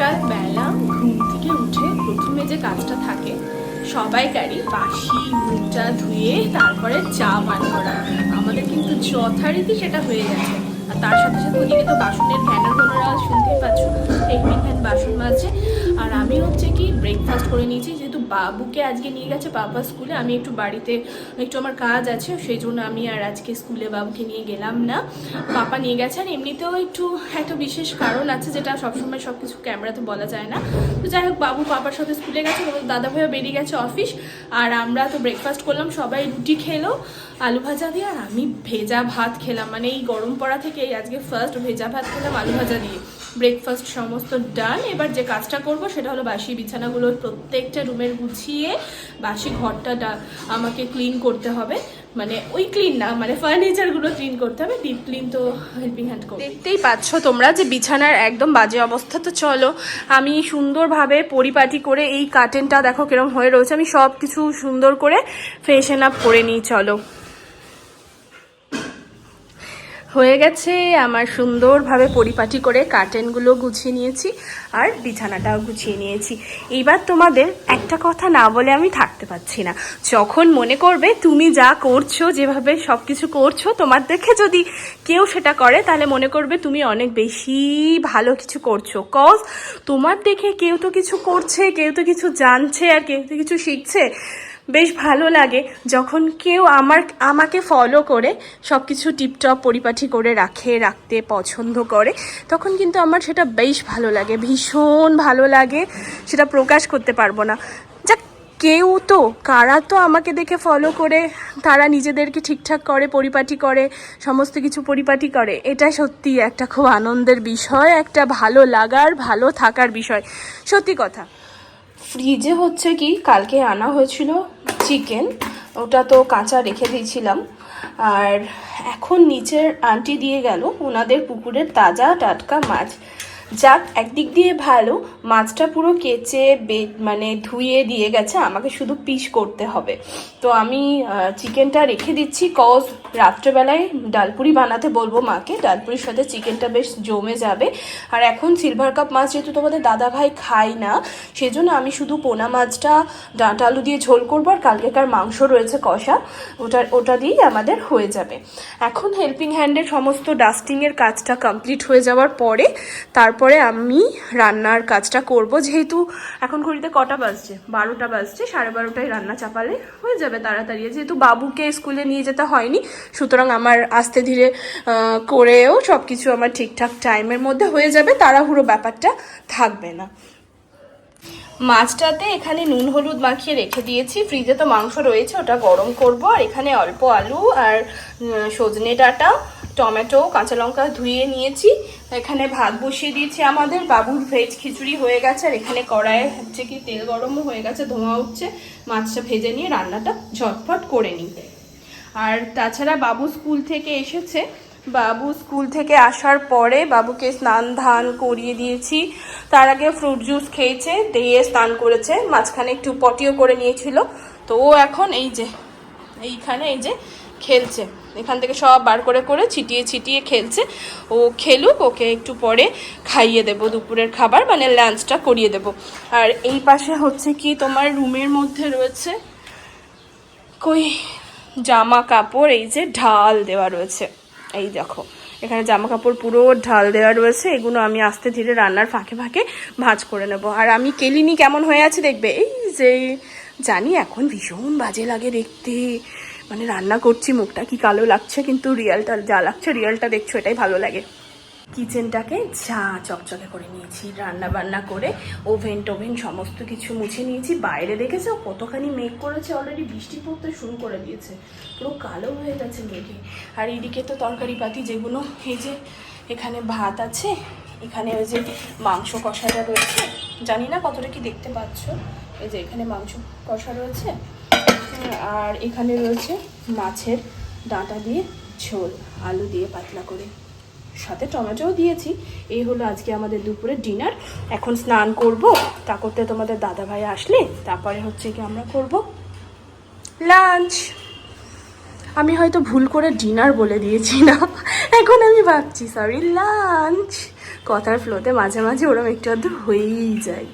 সকালবেলা ঘুম থেকে উঠে প্রথমে যে কাজটা থাকে, সবাই সবাইকারই বাসি মুখটা ধুয়ে তারপরে চা পান করা। আমাদের কিন্তু যথারীতি সেটা হয়ে গেছে। আর তার সাথে সাথে ওদিকে তো বাসনের ফ্যানের কোনোরা শুনতেই পাচ্ছ টেকনিক ফ্যান বাসন আর আমি হচ্ছে কি ব্রেকফাস্ট করে নিয়েছি। যেহেতু বাবুকে আজকে নিয়ে গেছে বাবা স্কুলে, আমি একটু বাড়িতে একটু আমার কাজ আছে, সেই জন্য আমি আর আজকে স্কুলে বাবুকে নিয়ে গেলাম না। পাপা নিয়ে গেছে, আর এমনিতেও একটু একটা বিশেষ কারণ আছে যেটা সবসময় সব কিছু ক্যামেরাতে বলা যায় না। তো যাই হোক, বাবু পাপার সাথে স্কুলে গেছে দাদা ভাইও বেরিয়ে গেছে অফিস আর আমরা তো ব্রেকফাস্ট করলাম, সবাই রুটি খেলো, আলু ভাজা দিয়ে, আর আমি ভেজা ভাত খেলাম। মানে এই গরম পড়া থেকে আজকে ফার্স্ট ভেজা ভাত খেলাম, আলু ভাজা দিয়ে। ব্রেকফাস্ট সমস্ত ডান এবার যে কাজটা করব সেটা হলো বাসি বিছানাগুলো প্রত্যেকটা রুমের গুছিয়ে বাসি ঘরটা আমাকে ক্লিন করতে হবে। মানে ওই ক্লিন না মানে ফার্নিচারগুলো ক্লিন করতে হবে। ডিপ ক্লিন তো হেল্পিং হ্যান্ড করবে দেখতেই পাচ্ছ তোমরা যে বিছানার একদম বাজে অবস্থা তো চলো। আমি সুন্দরভাবে পরিপাটি করে এই কার্টেনটা দেখো কিরম হয়ে রয়েছে। আমি সব কিছু সুন্দর করে ফ্রেশন আপ করে নিই, চলো। হয়ে গেছে, আমার সুন্দরভাবে পরিপাটি করে কার্টেনগুলো গুছিয়ে নিয়েছি আর বিছানাটাও গুছিয়ে নিয়েছি। এইবার তোমাদের একটা কথা না বলে আমি থাকতে পারছি না। যখন মনে করবে তুমি যা করছ, যেভাবে সব কিছু করছ, তোমার দেখে যদি কেউ সেটা করে, তাহলে মনে করবে তুমি অনেক বেশি ভালো কিছু করছ। কজ তোমার দেখে কেউ তো কিছু করছে, কেউ তো কিছু জানছে আর কেউ তো কিছু শিখছে। বেশ ভালো লাগে যখন কেউ আমার, আমাকে ফলো করে সব কিছু টিপটপ পরিপাটি করে রাখে, রাখতে পছন্দ করে, তখন কিন্তু আমার সেটা বেশ ভালো লাগে, ভীষণ ভালো লাগে, সেটা প্রকাশ করতে পারব না। যাক, কেউ তো, কারা তো আমাকে দেখে ফলো করে, তারা নিজেদেরকে ঠিকঠাক করে পরিপাটি করে, সমস্ত কিছু পরিপাটি করে, এটা সত্যি একটা খুব আনন্দের বিষয়, একটা ভালো লাগার, ভালো থাকার বিষয়। সত্যি কথা। ফ্রিজে হচ্ছে কি, কালকে আনা হয়েছিল চিকেন, ওটা তো কাঁচা রেখে দিয়েছিলাম। আর এখন নিচের আন্টি দিয়ে গেল, ওনাদের পুকুরের তাজা টাটকা মাছ। যাক, একদিক দিয়ে ভালো। মাছটা পুরো কেচে মানে ধুয়ে দিয়ে গেছে, আমাকে শুধু পিস করতে হবে। তো আমি চিকেনটা রেখে দিচ্ছি, কজ রাত্রেবেলায় ডালপুরি বানাতে বলব মাকে। ডালপুরির সাথে চিকেনটা বেশ জমে যাবে। আর এখন সিলভার কাপ মাছ যেহেতু তোমাদের দাদা ভাই খাই না, সেজন্য আমি শুধু পোনা মাছটা, ডাঁটা আলু দিয়ে ঝোল করব, আর কালকেকার মাংস রয়েছে কষা। ওটা ওটা দিয়েই আমাদের হয়ে যাবে। এখন হেল্পিং হ্যান্ডের সমস্ত ডাস্টিংয়ের কাজটা কমপ্লিট হয়ে যাওয়ার পরে, তারপরে আমি রান্নার কাজটা করব। যেহেতু এখন ঘড়িতে কটা বাজছে? বারোটা বাজছে, সাড়ে বারোটায় রান্না চাপালে হয়ে যাবে তাড়াতাড়ি। যেহেতু বাবুকে স্কুলে নিয়ে যেতে হয়নি, সুতরাং আমার আস্তে ধীরে করেও সব কিছু আমার ঠিকঠাক টাইমের মধ্যে হয়ে যাবে। তাড়াহুড়ো ব্যাপারটা থাকবে না। মাছটাতে এখানে নুন, হলুদ মাখিয়ে রেখে দিয়েছি। ফ্রিজে তো মাংস রয়েছে, ওটা গরম করব। আর এখানে অল্প আলু আর সজনে ডাঁটা, টমেটো, কাঁচা লঙ্কা ধুয়ে নিয়েছি। এখানে ভাত বসিয়ে দিয়েছি আমাদের। বাবুর ভেজ খিচুড়ি হয়ে গেছে, আর এখানে কড়াইয়ে হচ্ছে কি তেল গরমও হয়ে গেছে, ধোঁয়া উঠছে। মাছটা ভেজে নিয়ে রান্নাটা ঝটফট করে নিই। আর তাছাড়া বাবু স্কুল থেকে এসেছে বাবু স্কুল থেকে আসার পরে বাবুকে স্নান, ধান করিয়ে দিয়েছি। তার আগে ফ্রুট জুস খেয়েছে, দিয়ে স্নান করেছে। মাঝখানে একটু পটিও করে নিয়েছিল। তো ও এখন এই যে, এইখানে এই যে খেলছে। এখান থেকে সব বার করে করে ছিটিয়ে ছিটিয়ে খেলছে। ও খেলুক, ওকে একটু পরে খাইয়ে দেবো, দুপুরের খাবার মানে লাঞ্চটা করিয়ে দেবো। আর এই পাশে হচ্ছে কি, তোমার রুমের মধ্যে রয়েছে কই? জামা কাপড়, এই যে ঢাল দেওয়া রয়েছে। এই দেখো, এখানে জামা কাপড় পুরো ঢাল দেওয়া রয়েছে, এগুলো আমি আস্তে ধীরে রান্নার ফাঁকে ফাঁকে ভাজ করে নেব। আর আমি কেলিনি কেমন হয়ে আছে দেখবে? এই যে, জানি এখন ভীষণ বাজে লাগে দেখতে। মানে রান্না করছি, মুখটা কি কালো লাগছে, কিন্তু রিয়ালটা, যা লাগছে রিয়ালটা দেখছ, এটাই ভালো লাগে। কিচেনটাকে যা চকচকে করে নিয়েছি। রান্না বান্না করে, ওভেন টোভেন সমস্ত কিছু মুছে নিয়েছি। বাইরে দেখেছ? কতখানি মেঘ করেছে অলরেডি বৃষ্টি পড়তে শুরু করে দিয়েছে। পুরো কালো হয়ে গেছে মেঘে। আর এইদিকে তো তরকারি পাতি যেগুলো, এই যে এখানে ভাত আছে, এখানে ওই যে মাংস কষাটা রয়েছে। জানি না কতটা কি দেখতে পাচ্ছ? এই যে এখানে মাংস কষা রয়েছে। আর এখানে রয়েছে মাছের ডাঁটা দিয়ে ঝোল, আলু দিয়ে পাতলা করে। সাথে টমেটোও দিয়েছি। এই হলো আজকে আমাদের দুপুরে ডিনার। এখন স্নান করব, তা করতে তোমাদের দাদা ভাই আসলে, তারপরে হচ্ছে কি আমরা করব লাঞ্চ। আমি হয়তো ভুল করে ডিনার বলে দিয়েছি না এখন আমি ভাবছি সরি লাঞ্চ। কথার ফ্লোতে মাঝে মাঝে ওরম একটু আধটু হয়েই যায়।